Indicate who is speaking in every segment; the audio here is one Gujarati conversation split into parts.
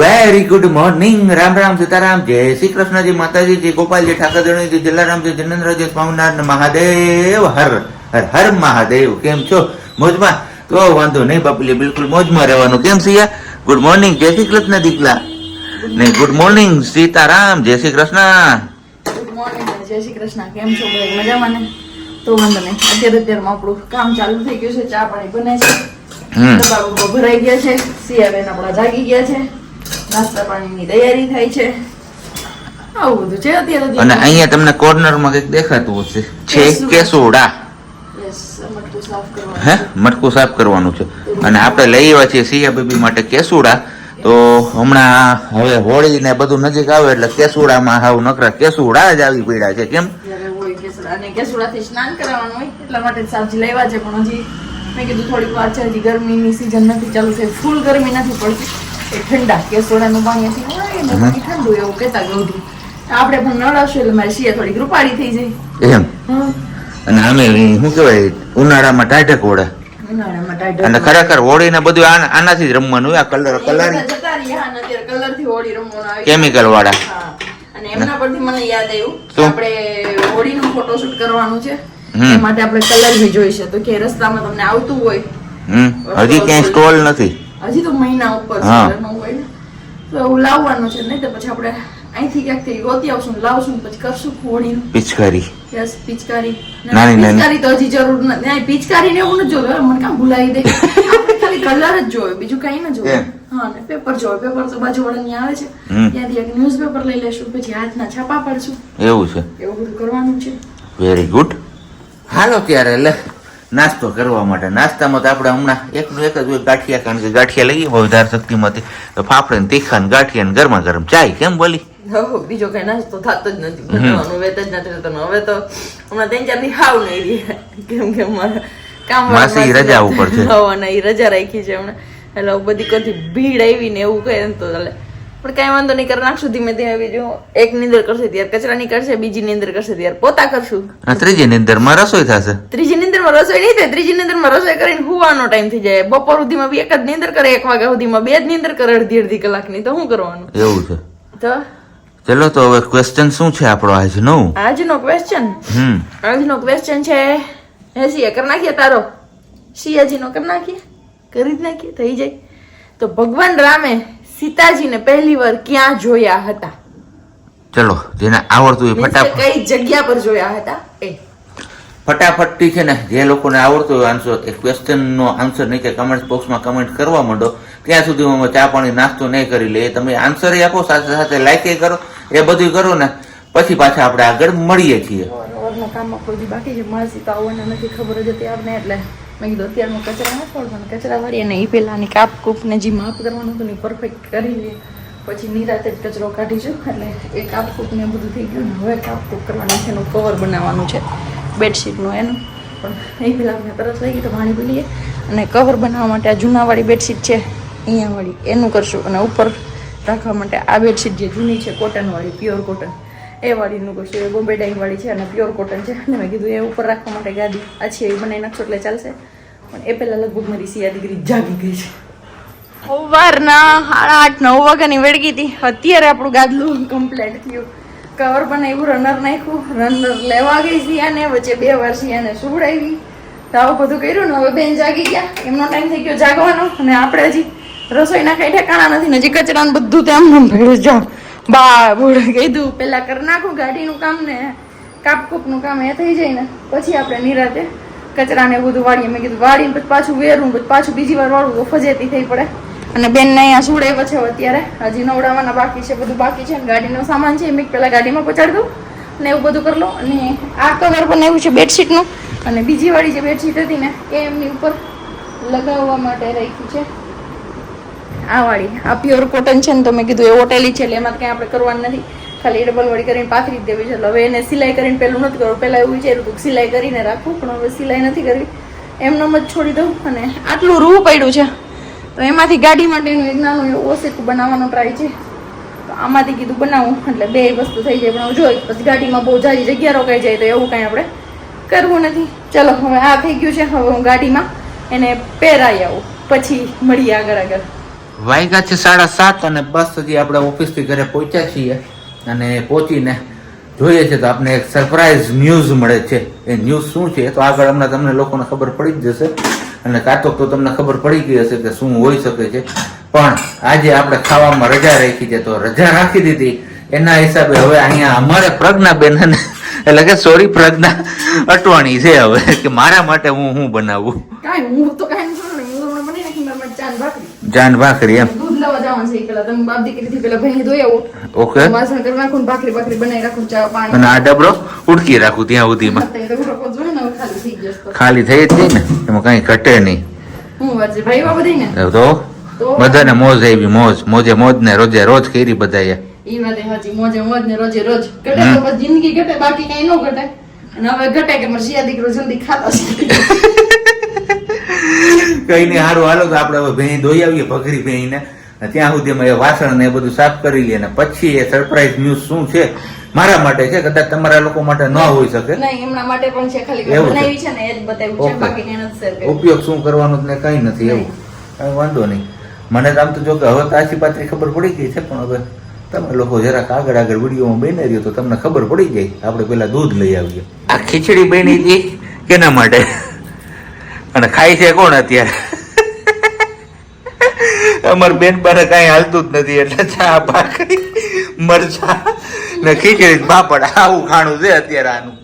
Speaker 1: Very good morning Ram Ram Sitaram. જય શ્રી કૃષ્ણજી માતાજી. જય ગોપાલજી ઠાકરજી જલારામજી જિનેન્દ્રજી સ્વામિનારાયણ મહાદેવ. હર હર હર મહાદેવ. કેમ છો? મોજમાં? તો વાંધો નહીં બાપુલી બિલકુલ મોજમાં રહેવાનું. કેમ સિયા? ગુડ મોર્નિંગ જય શ્રી કૃષ્ણ દીકલા. ને ગુડ મોર્નિંગ સીતારામ. જય શ્રી કૃષ્ણ.
Speaker 2: ગુડ મોર્નિંગ જય શ્રી કૃષ્ણ. કેમ છો મજામાં ને? તો વાંધો નહીં. અત્યારે અત્યારમાં આપણું કામ ચાલુ થઈ ગયું છે. ચા પાણી બને છે ભરાઈ ગયા છે. સિયાબેન આપણા જાગી ગયા છે. નાસ્તા પાણીની તૈયારી થાય છે. આવું બધું છે અત્યારે
Speaker 1: અને અહીંયા તમને કોર્નરમાં કંઈક દેખાતું હશે. છે
Speaker 2: કેસુડા.
Speaker 1: હે? મટકું સાફ કરવાનું છે. અને આપણે લઈ આવ્યા છીએ સિયા બેબી માટે કેસુડા. તો હમણાં હવે હોળી ને બધું નજીક આવે એટલે કેસુડામાં હાવ નકરા કેસુડા જ આવી પડ્યા છે. કેમ?
Speaker 2: કેસુડાથી સ્નાન કરાવવાનું હોય એટલા માટે શાકજી લેવા છે. પણ હજી મેં કીધું થોડીક વાર છે હજી ગરમીની સિઝન નથી ચાલુ થઈ ફૂલ ગરમી નથી પડતી. એ ઠંડા કેસુડાનું પાણી હતી હોય ને ઠંડુ એવું કહેતા ગૌઢું આપણે પણ નળાશું એટલે મારી શિયા થોડીક રૂપાળી થઈ જાય.
Speaker 1: એમ? અને અમે શું કહેવાય ઉનાળામાં ટાઢક ઓળે અને ખરેખર હોળી ને બધું આનાથી જ રમવાનું આ કલર કલર. કેમિકલ વાળા.
Speaker 2: અને એમના પરથી મને યાદ આવ્યું આપણે હોળી હોળીનું ફોટોશૂટ કરવાનું છે. એ માટે આપણે કલર બી જોઈશે તો કે રસ્તામાં તમને આવતું હોય.
Speaker 1: હજી ક્યાંય સ્ટોલ નથી.
Speaker 2: હજી તો મહિના ઉપર છે હોય ને. તો એવું લાવવાનું છે નહીં તો પછી આપણે અહીંથી ક્યાંકથી ગોતી આવશું લાવશું પછી કરશું ખોડી
Speaker 1: પિચકારી.
Speaker 2: યસ પિચકારી.
Speaker 1: નાની.
Speaker 2: પિચકારી તો હજી જરૂર નથી પિચકારી ને એવું ન જોયું મને કામ ભૂલાવી દે. આપણે ખાલી કલર જ જોયો બીજું કઈ ન જોયું હા ને પેપર જોયો પેપર તો બાજુ વાળા આવે છે. ત્યાંથી એક ન્યૂઝપેપર લઈ લેશું પછી હાથના છાપા પાડશું.
Speaker 1: એવું છે.
Speaker 2: એવું બધું કરવાનું છે.
Speaker 1: વેરી ગુડ હાલો ત્યારે લે. નાસ્તો કરવા માટે. નાસ્તામાં તો આપણે હમણાં એકનું એક જ હોય ગાંઠિયા કારણ કે ગાંઠિયા લઈએ વધારે શક્તિમાંથી. તો ફાફડે ને તીખા ને ગાંઠિયા ને ગરમા ગરમ ચાય કેમ બોલી?
Speaker 2: બીજો કઈ નાસ્તો થતો જ નથી. બનાવવાનું વેત જ નથી થતો. હવે તો હમણાં ત્રણ ચાર હાવ નહીં કેમ કે કામ
Speaker 1: માસી રજા ઉપર છે.
Speaker 2: હવાના ઈ રજા રાખી છે હમણાં. એટલે બધી કરતી ભીડ આવી ને એવું કહે તો ચાલે. પણ કઈ વાંધો નહીં કરી નાખશું ધીમે ધીમે બીજું એક નીંદર કરશે ત્યારે કચરા ની કરશે બીજી નીંદર કરશે ત્યારે પોતા કરશું.
Speaker 1: ત્રીજી ત્રીજી નિંદરમાં રસોઈ થશે?
Speaker 2: ત્રીજી નીંદરમાં રસોઈ નહીં થાય ત્રીજી નીંદરમાં રસોઈ કરીને હુવાનો ટાઈમ થઈ જાય. બપોર સુધીમાં બી એક જ નિંદર કરે એક વાગ્યા સુધીમાં બે જ નિંદર કરે અડધી અડધી કલાકની. તો શું કરવાનું?
Speaker 1: એવું છે.
Speaker 2: તો?
Speaker 1: ચલો તો હવે ક્વેશ્ચન શું છે આપણો આજનો?
Speaker 2: આજનો ક્વેશ્ચન
Speaker 1: હમ.
Speaker 2: આજનો ક્વેશ્ચન છે હેસી કર નાખીએ તારો? સિયાજીનો કર નાખીએ? કરી જ નાખીએ થઈ જાય. તો ભગવાન રામે સીતાજીને પહેલી વાર ક્યાં જોયા હતા?
Speaker 1: ચલો જેને આવડતું
Speaker 2: એ
Speaker 1: ફટાફટ.
Speaker 2: કઈ જગ્યા પર જોયા હતા? એ.
Speaker 1: ફટાફટથી છે ને જે લોકોને આવડતું હોય આન્સર એ ક્વેશ્ચનનો આન્સર કે કમેન્ટ બોક્સમાં કમેન્ટ કરવા માંડો. ત્યાં સુધી અમે ચા પાણી નાસ્તો નહીં કરી લઈએ તમે આન્સર આપો, સાથે સાથે લાઈક કરો, એ બધું કરો ને, પછી પાછા આપણે આગળ મળીએ છીએ.
Speaker 2: કામમાં કોઈ બાકી છે માસી તો નથી ખબર જ હતી આપને એટલે મેં કીધું અત્યારમાં કચરા ના છોડવાનું એ પેલાની કાપ કૂપને જે માપ કરવાનું હતું ને પરફેક્ટ કરી લે પછી નિરાતે જ કચરો કાઢીશું એટલે એ કાપ કૂપને બધું થઈ ગયું ને, હવે કાપ કૂપ કરવાનું છે એનું કવર બનાવવાનું છે. બેડશીટનું એનું. પણ એ પહેલાં અમને તરસ લાગી તો પાણી પી અને કવર બનાવવા માટે આ જૂનાવાળી બેડશીટ છે અહીંયાવાળી એનું કરશું અને ઉપર રાખવા માટે આ બેડશીટ જે જૂની છે કોટનવાળી પ્યોર કોટન એ વાળીનું કરશું. એ બોમ્બે ડાઈંગવાળી છે અને પ્યોર કોટન છે. અને મેં કીધું એ ઉપર રાખવા માટે ગાદી આ છે, એ બનાવી નાખશો એટલે ચાલશે. પણ એ પહેલાં લગભગ મારી સિયા દીકરી જાગી ગઈ છે. સવારના સાડા આઠ, નવ વાગ્યાની વેડગી હતી. અત્યારે આપણું ગાદલું કમ્પ્લેટ થયું. કવર બનાવ્યું રનર નાખ્યું રનર લેવા ગઈ સિયાને વચ્ચે બે વાર સિયાને સુવડાવી. તો આવું બધું કર્યું ને હવે બેન જાગી ગયા. એમનો ટાઈમ થઈ ગયો જાગવાનો અને આપણે હજી રસોઈના કઈ ઠેકાણા નથી હજી કચરાનું બધું તેમ ભેળું જાઓ બા બોડે કીધું પેલા કરી નાખું ગાડીનું કામ ને કાપકૂપનું કામ એ થઈ જાય ને પછી આપણે નિરાતે કચરાને બધું વાળીએ. મેં કીધું વાળીને પછી પાછું વેરવું પછી પાછું બીજી વાર વાળવું તો ફજેતી થઈ પડે. અને બેનને અહીંયા સુડાવ્યો છે અત્યારે. હજી નવડાવવાના બાકી છે, બધું બાકી છે. ગાડીનો સામાન છે મેં પેલા ગાડીમાં પહોંચાડી દઉં અને એવું બધું કરી લો અને આ કવર બનાવ્યું છે બેડશીટનું. અને બીજી વાળી જે બેડશીટ હતી ને એમની ઉપર લગાવવા માટે રાખ્યું છે. આ વાળી, આ પ્યોર કોટન છે ને, તો મેં કીધું એ ઓટેલી છે, એટલે એમાં કંઈ આપણે કરવાનું નથી. ખાલી ડબલ વાળી કરીને પાથરી દેવી છે. એટલે હવે એને સિલાઈ કરીને પેલું નથી કરવું. પહેલાં એવું વિચાર્યું હતું સિલાઈ કરીને રાખવું પણ હવે સિલાઈ નથી કરવી. એમનેમ જ છોડી દઉં અને આટલું રૂ પડ્યું છે. તો એમાંથી ગાડી માટેનું એક નાનું એવું ઓસેકું બનાવવાનો ટ્રાય છે. તો આમાંથી કીધું બનાવું, એટલે બે વસ્તુ થઈ જાય, પણ જોઈ, પછી ગાડીમાં બહુ જાજી જગ્યા રોકાઈ જાય, તો એવું કાંઈ આપણે કરવું નથી. ચલો, હવે આ થઈ ગયું છે, હવે હું ગાડીમાં એને પહેરાઈ આવું, પછી મળીએ આગળ આગળ.
Speaker 1: વાગ્યા છે સાડા સાત અને બસ સુધી આપણે ઓફિસથી ઘરે પહોંચ્યા છીએ અને પહોંચીને જોઈએ છે તો આપણે એક સરપ્રાઈઝ ન્યૂઝ મળે છે. એ ન્યૂઝ શું છે તો આગળ હમણાં તમને લોકોને ખબર પડી જ જશે. અને કાં તો તમને ખબર પડી ગઈ હશે કે શું હોઈ શકે છે. પણ આજે આપણે ખાવામાં રજા રાખી છે તો રજા રાખી દીધી. એના હિસાબે હવે અહીંયા અમારે પ્રજ્ઞાબેન અને એટલે કે સોરી પ્રજ્ઞા અટવાણી છે હવે કે મારા માટે હું હું બનાવું? જાન ભાખરી એમ.
Speaker 2: દૂધ જવાનું છે પેલા તમે બાપ દીકરીથી પેલા ભાઈને ધોઈ આવો.
Speaker 1: ઓકે.
Speaker 2: વાસણ કરી નાખું ભાખરી ભાખરી બનાવી રાખું ચા
Speaker 1: અને આ ડબરો ઉડકી રાખું ત્યાં સુધીમાં.
Speaker 2: ખાલી થઈ
Speaker 1: જ ને એમાં કઈ ઘટે નહીં.
Speaker 2: હું બધી ને
Speaker 1: તો
Speaker 2: તો?
Speaker 1: બધાને મોજ આવી મોજ મોજે મોજ ને રોજે રોજ કરી બધાએ.
Speaker 2: ઈ વાત એ મોજે મોજ ને રોજે રોજ. ઘટે તો બસ જિંદગી ઘટે બાકી કઈ ન ઘટે. અને હવે ઘટે કે મારે શિયા દીકરો જલ્દી ખાતા
Speaker 1: કઈ નહીં સારું હાલો તો આપણે હવે ભેંઈ ધોઈ આવીએ ભખરી ભેંઈને ત્યાં સુધીમાં એ વાસણ ને એ બધું સાફ કરી લઈએ અને પછી એ સરપ્રાઈઝ ન્યૂઝ શું છે મારા માટે છે કદાચ તમારા લોકો માટે ન હોઈ શકે.
Speaker 2: નહીં એમના માટે પણ છે ખાલી
Speaker 1: એવું છે.
Speaker 2: બનાવી છે ને એ જ બતાવ્યું છે બાકી કઈ શેર
Speaker 1: ઉપયોગ શું કરવાનો ને કઈ નથી એવું. કઈ વાંધો નહીં. મને તો આમ તો જો કે હવે તાસી આછી પાછી ખબર પડી ગઈ છે પણ હવે તમે લોકો જરાક આગળ આગળ વિડીયોમાં બની રહ્યો તો તમને ખબર પડી જાય આપણે પેલા દૂધ લઈ આવીએ. આ ખીચડી બની હતી કેના માટે? અને ખાય છે કોણ અત્યારે? અમાર બેન બારે કઈ હાલતું જ નથી એટલે ચા ભાખરી મરચા ને ખીચડી પાપડ આવું ખાણું છે અત્યારે આનું.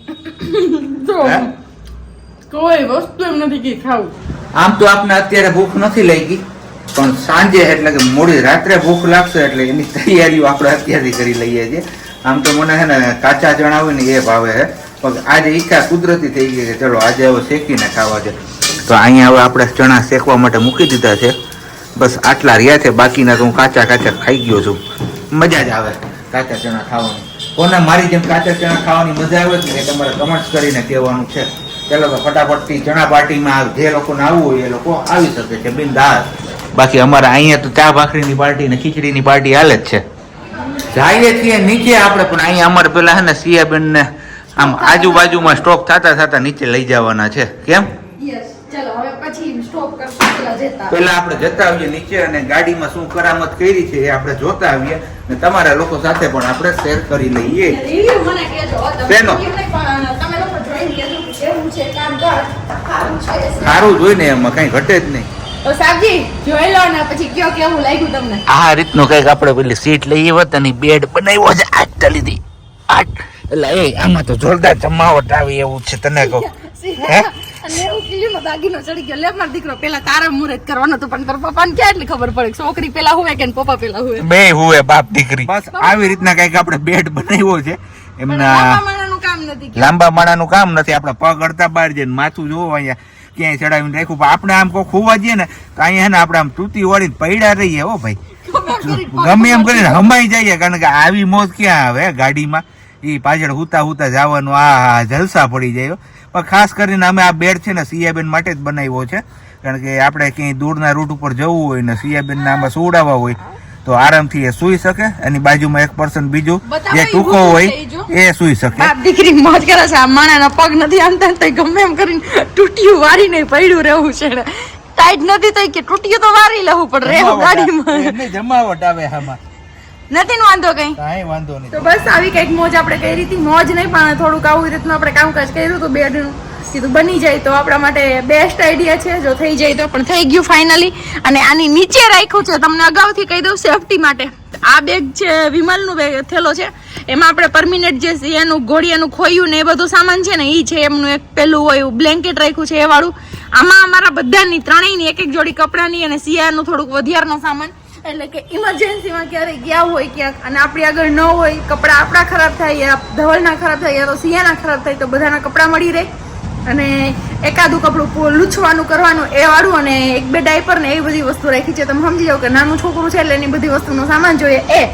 Speaker 2: કોઈ વસ્તુ એમ નથી કે ખાવું.
Speaker 1: આમ તો આપને અત્યારે ભૂખ નથી લાગી પણ સાંજે એટલે કે મોડી રાત્રે ભૂખ લાગશે એટલે એની તૈયારીઓ આપણે અત્યારથી કરી લઈએ છીએ. આમ તો મને છે ને કાચા ચણા હોય ને એ ભાવે છે પણ આજે ઈચ્છા કુદરતી થઈ ગઈ કે ચલો આજે હવે શેકીને ખાવા છે. તો અહીંયા હવે આપણે ચણા શેકવા માટે મૂકી દીધા છે. બસ આટલા રહ્યા છે, બાકીના તો હું કાચા કાચા ખાઈ ગયો છું. મજા જ આવે કાચા ચણા ખાવાની. કોને મારી જેમ કાચા ચણા ખાવાની મજા આવે છે એ તમારે કમેન્ટ્સ કરીને કહેવાનું છે. ચાલો તો ફટાફટથી ચણા પાર્ટીમાં જે લોકોને આવવું હોય એ લોકો આવી શકે છે. બિનદાસ બાકી અમારે અહીંયા તો ચા ભાખરીની પાર્ટી ને ખીચડીની પાર્ટી હાલે જ છે. જઈએ છીએ નીચે આપણે, પણ અહીંયા અમારે પેલા હે ને સિયાબેન ને આમ આજુબાજુમાં સ્ટોક થતા થતા નીચે લઈ જવાના છે. કેમ
Speaker 2: યસ ચલો હવે પછી સ્ટોપ કરશું પેલા
Speaker 1: આપણે જતા આવીએ નીચે અને ગાડીમાં શું કરામત કરી છે એ આપણે જોતા આવીએ ને તમારા લોકો સાથે પણ આપણે શેર કરી લઈએ.
Speaker 2: કામકાજ સારું છે.
Speaker 1: સારું જોઈને એમાં કઈ ઘટે જ નહીં.
Speaker 2: જોઈ લો ને પછી કયો કેવું લાગ્યું તમને?
Speaker 1: આ રીતનું કંઈક આપણે પેલી સીટ લઈએ હોત અને બેડ બનાવ્યો છે આઠ લીધી આઠ એટલે એ આમાં તો જોરદાર જમાવટ આવી એવું છે તને કહું. હે?
Speaker 2: અને એવું કીધું દાગીનો ચડી ગયો. લે મારો દીકરો પેલા તારા મુહૂર્ત કરવાનો હતો પણ તારા પપ્પાને ક્યાં એટલી ખબર પડે છોકરી પેલા હોય કે પપ્પા પેલા હોય
Speaker 1: બે હુએ બાપ દીકરી. બસ આવી રીતના કંઈક આપણે બેટ બનાવ્યો છે. એમના
Speaker 2: લાંબા માળાનું કામ નથી કે.
Speaker 1: લાંબા માણાનું કામ નથી. આપણે પગ અડતા બહાર જઈને માથું જોવો અહીંયા. ક્યાંય ચડાવીને રાખ્યું. પણ આપણે આમ કોઈ ખોવા જઈએ ને તો અહીંયા ને આપણે આમ તૂતી વળીને પૈડા રહીએ હો ભાઈ. ગમે એમ કરીને હમાઈ જઈએ કારણ કે આવી મોત ક્યાં આવે ગાડીમાં? એ પાછળ હુતા હુતા જવાનું આ જલસા પડી જાય હો. પણ ખાસ કરીને અમે આ બેડ છે ને સિયાબેન માટે જ બનાવ્યો છે. કારણ કે આપણે ક્યાંય દૂરના રૂટ ઉપર જવું હોય ને સિયાબેનને આમાં સુવડાવવા હોય તો આરામથી એ સૂઈ શકે. એની બાજુમાં એક પર્સન બીજું જે ટૂંકો હોય એ સૂઈ શકે.
Speaker 2: બાપ દીકરી મોજ કરે છે આ માણાના પગ નથી આમતા તો ગમે એમ કરીને તૂટિયું વારીને પડ્યું રહેવું છે ટાઈટ નથી તો કે તૂટ્યું તો વારી લેવું પણ રહેવું ગાડીમાં.
Speaker 1: જમાવટ આવે આમાં.
Speaker 2: નથી ને વાંધો કઈ.
Speaker 1: કઈ વાંધો નહીં.
Speaker 2: તો બસ આવી કંઈક મોજ આપણે કરી હતી. મોજ નહીં પણ થોડુંક આવું રીતનું આપણે કામકાજ કર્યું હતું બેડનું કીધું બની જાય તો આપણા માટે બેસ્ટ આઈડિયા છે. જો થઈ જાય તો પણ થઈ ગયું ફાઇનલી અને આની નીચે રાખ્યું છે. તમને અગાઉથી કહી દઉં સેફટી માટે. આ બેગ છે વિમલનું બેગ થેલો છે. એમાં આપણે પરમિનેન્ટ જે એનું ઘોડિયાનું ખોયું ને એ બધું સામાન છે ને એ છે એમનું એક પેલું હોય બ્લેન્કેટ રાખ્યું છે એ વાળું. આમાં અમારા બધાની ત્રણેયની એક એક જોડી કપડાની અને સિયાનું થોડુંક વધારનો સામાન. એટલે કે ઇમરજન્સીમાં ક્યારેય ગયા હોય ક્યાંક, અને આપણી આગળ ન હોય, કપડાં આપણા ખરાબ થાય, યા ધવલના ખરાબ થાય, યા તો સિયાના ખરાબ થાય, તો બધાના કપડાં મળી રહે. અને એકાદું કપડું લૂછવાનું, કરવાનું, એ વાળું, અને એક બે ડાયપર ને એ બધી વસ્તુ રાખી છે. તમે સમજી જાઓ કે નાનું છોકરું છે એટલે એની બધી વસ્તુનો સામાન જોઈએ. એ.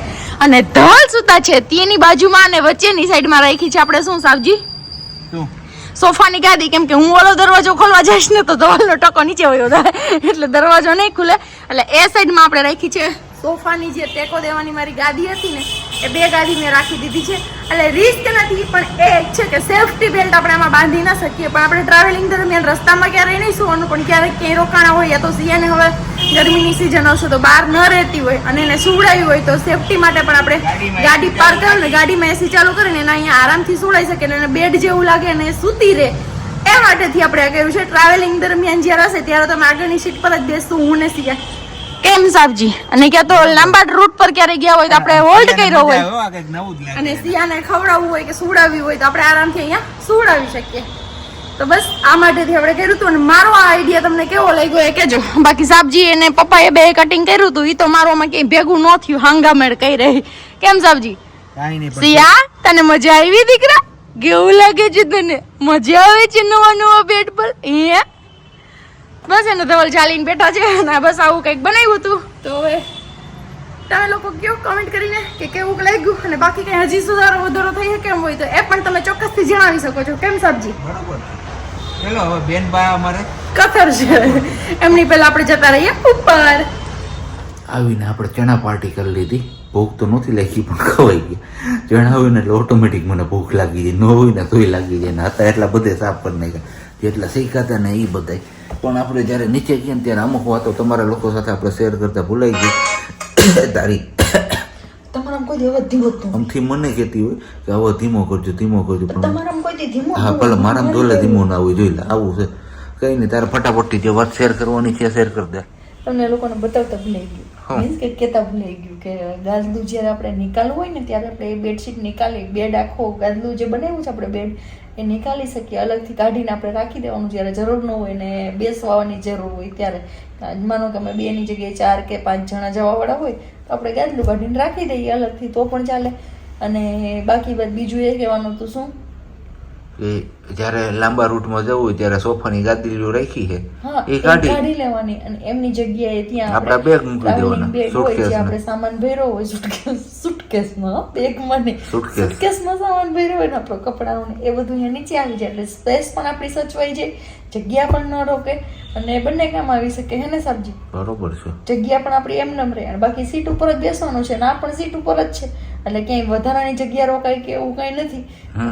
Speaker 2: અને ધવલ સુતા છે, તેની બાજુમાં અને વચ્ચેની સાઈડમાં રાખી છે. આપણે શું, સાવજી? સોફાની ગાદી કેમ કે હું ઓલો દરવાજો ખોલવા જઈશ ને તો દવાનો ટકો નીચે વયો એટલે દરવાજો નહીં ખુલે. એટલે એ સાઈડમાં આપણે રાખી છે. સોફાની જે ટેકો દેવાની મારી ગાદી હતી ને, એ બે ગાદી મેં રાખી દીધી છે. એટલે રિસ્ક નથી, પણ એ છે કે સેફટી બેલ્ટ આપણે આમાં બાંધી ના શકીએ. પણ આપણે ટ્રાવેલિંગ દરમિયાન રસ્તામાં ક્યારેય નહીં સુવાનું, પણ ક્યારેક ક્યાંય રોકાણા હોય યા તો સિયાને હવે ગરમીની સિઝન આવશે તો બહાર ન રહેતી હોય અને એને સુવડાવી હોય તો સેફટી માટે પણ આપણે ગાડી પાર્ક કરો ને ગાડીમાં એસી ચાલુ કરીને એને અહીંયા આરામથી સુવડાવી શકે અને એને બેડ જેવું લાગે અને સૂતી રહે. એ માટેથી આપણે આ કર્યું છે. ટ્રાવેલિંગ દરમિયાન જ્યારે હશે ત્યારે તમે આગળની સીટ પર જ બેસશું હું ને સિયા. કેમ સાહેબજી? અને ક્યાં તો લાંબા રૂટ પર ક્યારે ગયા હોય તો આપણે હોલ્ડ કર્યો હોય. અને સિયાને ખવડાવવું હોય કે સુવડાવવી હોય તો આપણે આરામથી અહીંયા સુવડાવી શકીએ. તો બસ આ માટેથી આપણે કર્યું હતું અને મારો આ આઈડિયા તમને કેવો લાગ્યો એ કહેજો. બાકી સાબજી એને પપ્પાએ બે કટિંગ કર્યું હતું. એ તો મારોમાં ક્યાંય ભેગું ન થયું હાંગામેળ કહી રહી. કેમ સાબજી સિયા તને મજા આવી દીકરા? કેવું લાગે છે તને? મજા આવે છે નવા નવા બેટ પર? એ બસ એનો ધવલ ચાલીને બેઠા છે અને બસ આવું કંઈક બનાવ્યું હતું. તો હવે તમે લોકો કયો કમેન્ટ કરીને કે કેવું લાગ્યું અને બાકી કંઈ હજી સુધારો વધારો થઈ કેમ હોય તો એ પણ તમે ચોક્કસથી જણાવી શકો છો. કેમ સાબજી?
Speaker 1: ચલો હવે બેન ભાઈ અમારે.
Speaker 2: કથર છે. એમની પહેલા આપણે જતા રહીએ. ઉપર.
Speaker 1: આવીને આપણે ચણા પાર્ટી કરી લીધી. ભૂખ તો નહોતી લાગી પણ ખવાઈ ગઈ. જણાવ્યું ને એટલે ઓટોમેટિક મને ભૂખ લાગી જાય ન હોય ને તોય લાગી જાય ને હતા એટલા બધે સાફ કરી નાખ્યા. જેટલા શીખાતા ને એ બધાય. પણ આપણે જ્યારે નીચે ગયા ને ત્યારે અમુક વાતો તમારા લોકો સાથે આપણે શેર કરતા ભૂલાઈ ગઈ. તારી
Speaker 2: કોઈ અવાજ ધીમો
Speaker 1: આમથી મને કહેતી હોય કે હવે ધીમો કરજો ધીમો કરજો પણ
Speaker 2: કોઈ ધીમો
Speaker 1: હા ભલે મારામાં દોલે ધીમો ના હોય જોઈ લે આવું છે. કઈ નહીં તારે ફટાફટથી જે વાત શેર કરવાની છે શેર કરી દે.
Speaker 2: તમને લોકોને બતાવતા ભૂલાઈ ગયું. મીન્સ કે કેતા ભૂલાઈ ગયું કે ગાદલું જ્યારે આપણે નિકાલવું હોય ને ત્યારે આપણે એ બેડશીટ નીકાળી બેડ આખો ગાદલું જે બનાવ્યું છે આપણે બેડ એ નિકાલી શકીએ, અલગથી કાઢીને આપણે રાખી દેવાનું. જ્યારે જરૂર ન હોય ને બેસવાની જરૂર હોય ત્યારે. માનો કે અમે બેની જગ્યાએ ચાર કે પાંચ જણા જવાવાળા હોય, તો આપણે ગાદલું કાઢીને રાખી દઈએ અલગથી, તો પણ ચાલે. અને બાકી વાત બીજું એ કહેવાનું હતું શું?
Speaker 1: કે જ્યારે લાંબા રૂટમાં જવું હોય ત્યારે સોફાની ગાદીઓ રાખી છે એ કાઢી.
Speaker 2: લેવાની અને એમની જગ્યાએ ત્યાં
Speaker 1: આપણા બેગ મૂકી દેવાના, માં.
Speaker 2: આપણે સામાન ભર્યો હોય સુટકેસ સુટકેસમાં બેગમાં નહીં. સુટકેસમાં સામાન ભર્યો હોય ને આપણો કપડાનો એ બધું અહીંયા નીચે આવી જાય. એટલે સ્પેસ પણ આપણી સચવાઈ જાય જગ્યા પણ ન રોકે અને બંને કામ આવી શકે હે ને સાબજી?
Speaker 1: બરોબર છે.
Speaker 2: જગ્યા પણ આપણી એમ રહે. અને બાકી સીટ ઉપર જ બેસવાનું છે ને આ પણ સીટ ઉપર જ છે. એટલે ક્યાંય વધારાની જગ્યા રોકાય કે એવું કઈ નથી.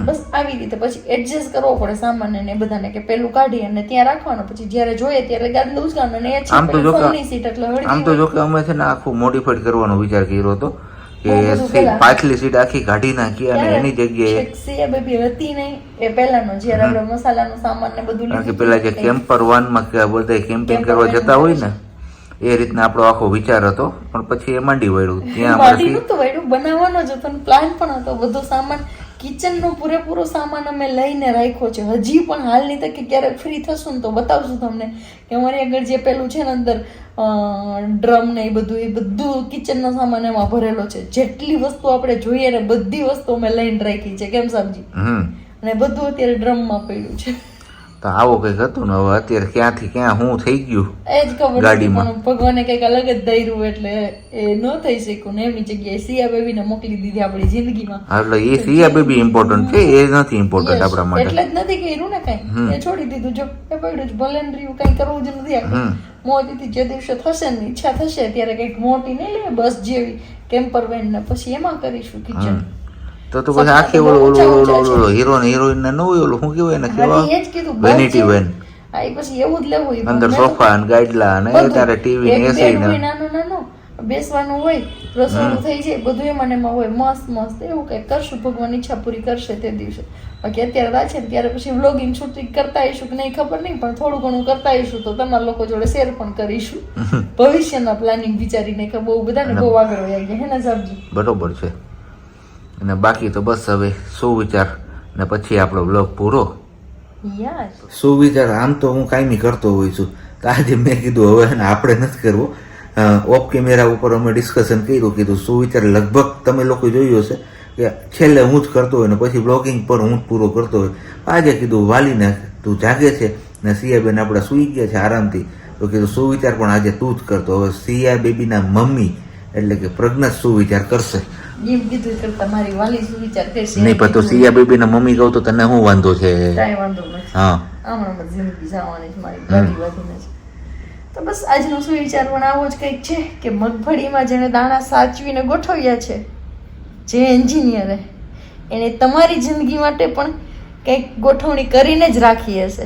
Speaker 2: બસ આવી રીતે પછી એડજસ્ટ કરવો પડે સામાન ને બધાને કે પેલું કાઢી અને ત્યાં રાખવાનું. પછી જ્યારે જોઈએ ત્યારે ગાદલું ઉચકાનું અને એ છે
Speaker 1: આમ તો જો
Speaker 2: સીટ એટલે
Speaker 1: આમ તો જો કે અમે છે ને આખું મોડિફાઈડ કરવાનો વિચાર કર્યો હતો કે. પાછલી સીટ આખી કાઢી નાખી અને એની જગ્યાએ
Speaker 2: સિયા બેબી હતી નહીં. એ પહેલાનો જ્યારે આપણે મસાલાનો સામાન ને બધું
Speaker 1: કે પેલા જે
Speaker 2: કેમ્પર
Speaker 1: કેમ્પર વાનમાં કે બધા કેમ્પિંગ કરવા જતા હોય ને એ રીતના આપણો આખો વિચાર હતો પણ પછી એ માંડી વળ્યું. ત્યાં માંડી
Speaker 2: નતું વળ્યું બનાવવાનો જ હતો પ્લાન પણ હતો. બધો સામાન કિચનનો પૂરેપૂરો સામાન અમે લઈને રાખ્યો છે. હજી પણ હાલની તકે ક્યારેક ફ્રી થશું ને તો બતાવશું તમને કે અમારી આગળ જે પેલું છે ને અંદર ડ્રમ ને એ બધું એ બધું કિચનનો સામાન એમાં ભરેલો છે. જેટલી વસ્તુ આપણે જોઈએ ને બધી વસ્તુ અમે લઈને રાખી છે. કેમ સમજી? અને બધું અત્યારે ડ્રમમાં પડ્યું છે.
Speaker 1: તો આવો કંઈક હતું ને હવે અત્યારે ક્યાંથી ક્યાં હું થઈ ગયું
Speaker 2: એ જ ખબર
Speaker 1: ગાડીમાં.
Speaker 2: ભગવાને કંઈક અલગ જ ધૈર્યું એટલે એ ન થઈ શક્યું ને એમની જગ્યાએ સિયા બેબીને મોકલી દીધી આપણી જિંદગીમાં.
Speaker 1: એટલે એ સિયા બેબી ઇમ્પોર્ટન્ટ છે એ નથી ઇમ્પોર્ટન્ટ આપણા માટે.
Speaker 2: એટલે જ નથી કર્યું ને કઈ. એ છોડી દીધું. જો એ પડ્યું જ ભલે ને રહ્યું કઈ કરવું જ નથી મોતીથી જે દિવસે થશે ને ઈચ્છા થશે ત્યારે કંઈક મોટી નહીં લે બસ જેવી કેમ્પર વેન ને પછી એમાં કરીશું કિચન.
Speaker 1: તો તો પછી આખી ઓલો ઓલો ઓલો ઓલો હીરો ને હિરોઈન ને નવું ઓલું શું કહેવાય ને કેવા વેનિટી વેન.
Speaker 2: પછી એવું જ લેવું
Speaker 1: અંદર સોફા ને ગાડલા ને તારે ટીવી ને એસી ને.
Speaker 2: નાનું નાનું. બેસવાનું હોય રસોડું થઈ જાય બધું એમાં એમાં હોય. મસ્ત મસ્ત. એવું કઈ કરશું ભગવાન ઈચ્છા પૂરી કરશે તે દિવસે. બાકી અત્યારે રાત છે ને ત્યારે પછી વ્લોગિંગ શૂટિંગ કરતા આવીશું કે નહીં ખબર નહીં પણ થોડું ઘણું કરતા આવીશું તો તમારા લોકો જોડે શેર પણ કરીશું. ભવિષ્યના પ્લાનિંગ વિચારીને કે બહુ બધાને બહુ આગળ વયા ગયા હે ને સાહેબજી?
Speaker 1: બરોબર છે. અને બાકી તો બસ હવે સુવિચાર ને પછી આપણો બ્લોગ પૂરો.
Speaker 2: યાર
Speaker 1: સુવિચાર આમ તો હું કાંઈ કરતો હોઉં છું. તો આજે મેં કીધું હવે આપણે નથી કરવો. ઓફ કેમેરા ઉપર અમે ડિસ્કશન કર્યું કીધું સુવિચાર લગભગ તમે લોકો જોયું હશે કે છેલ્લે હું જ કરતો હોય ને પછી બ્લોગિંગ પર હું જ પૂરો કરતો હોય. આજે કીધું વાલીને તું જાગે છે ને સિયાબેન આપણે સૂઈ ગયા છે આરામથી. તો કીધું સુવિચાર પણ આજે તું જ કરતો. હવે સિયા બેબીના મમ્મી એટલે કે પ્રજ્ઞા સુવિચાર કરશે?
Speaker 2: એમ કીધું કે તમારી વાલી શું વિચાર કરશે.
Speaker 1: નહીં પણ તો સિયા બેબીના મમ્મી કહું તો તને શું વાંધો છે?
Speaker 2: કાંઈ વાંધો નથી.
Speaker 1: હા.
Speaker 2: હમણાં જિંદગી જવાની છે મારી બાકી વધીને છે તો બસ આજનો સુવિચાર પણ આવો જ કંઈક છે કે મગફળીમાં જેણે દાણા સાચવીને ગોઠવ્યા છે જે એન્જિનિયરે એને તમારી જિંદગી માટે પણ કંઈક ગોઠવણી કરીને જ રાખી હશે.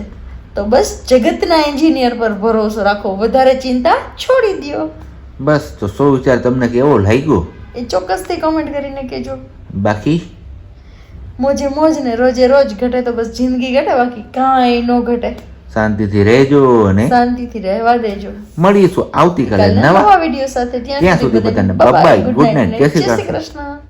Speaker 2: તો બસ જગતના એન્જિનિયર પર ભરોસો રાખો. વધારે ચિંતા છોડી દો
Speaker 1: બસ તો સો વિચાર તમને કેવો લાગ્યો?
Speaker 2: એ ચોક્કસથી કમેન્ટ કરીને કહેજો.
Speaker 1: બાકી?
Speaker 2: મોજે મોજ ને રોજે રોજ ઘટે તો બસ જિંદગી ઘટે બાકી કાંઈ નો ઘટે.
Speaker 1: શાંતિથી રહેજો અને
Speaker 2: શાંતિથી રહેવા દેજો.
Speaker 1: મળીશું આવતીકાલે નવા
Speaker 2: વીડિયો સાથે
Speaker 1: ત્યાં સુધી બધાને બાય ગુડ good જય શ્રી.
Speaker 2: કૃષ્ણ.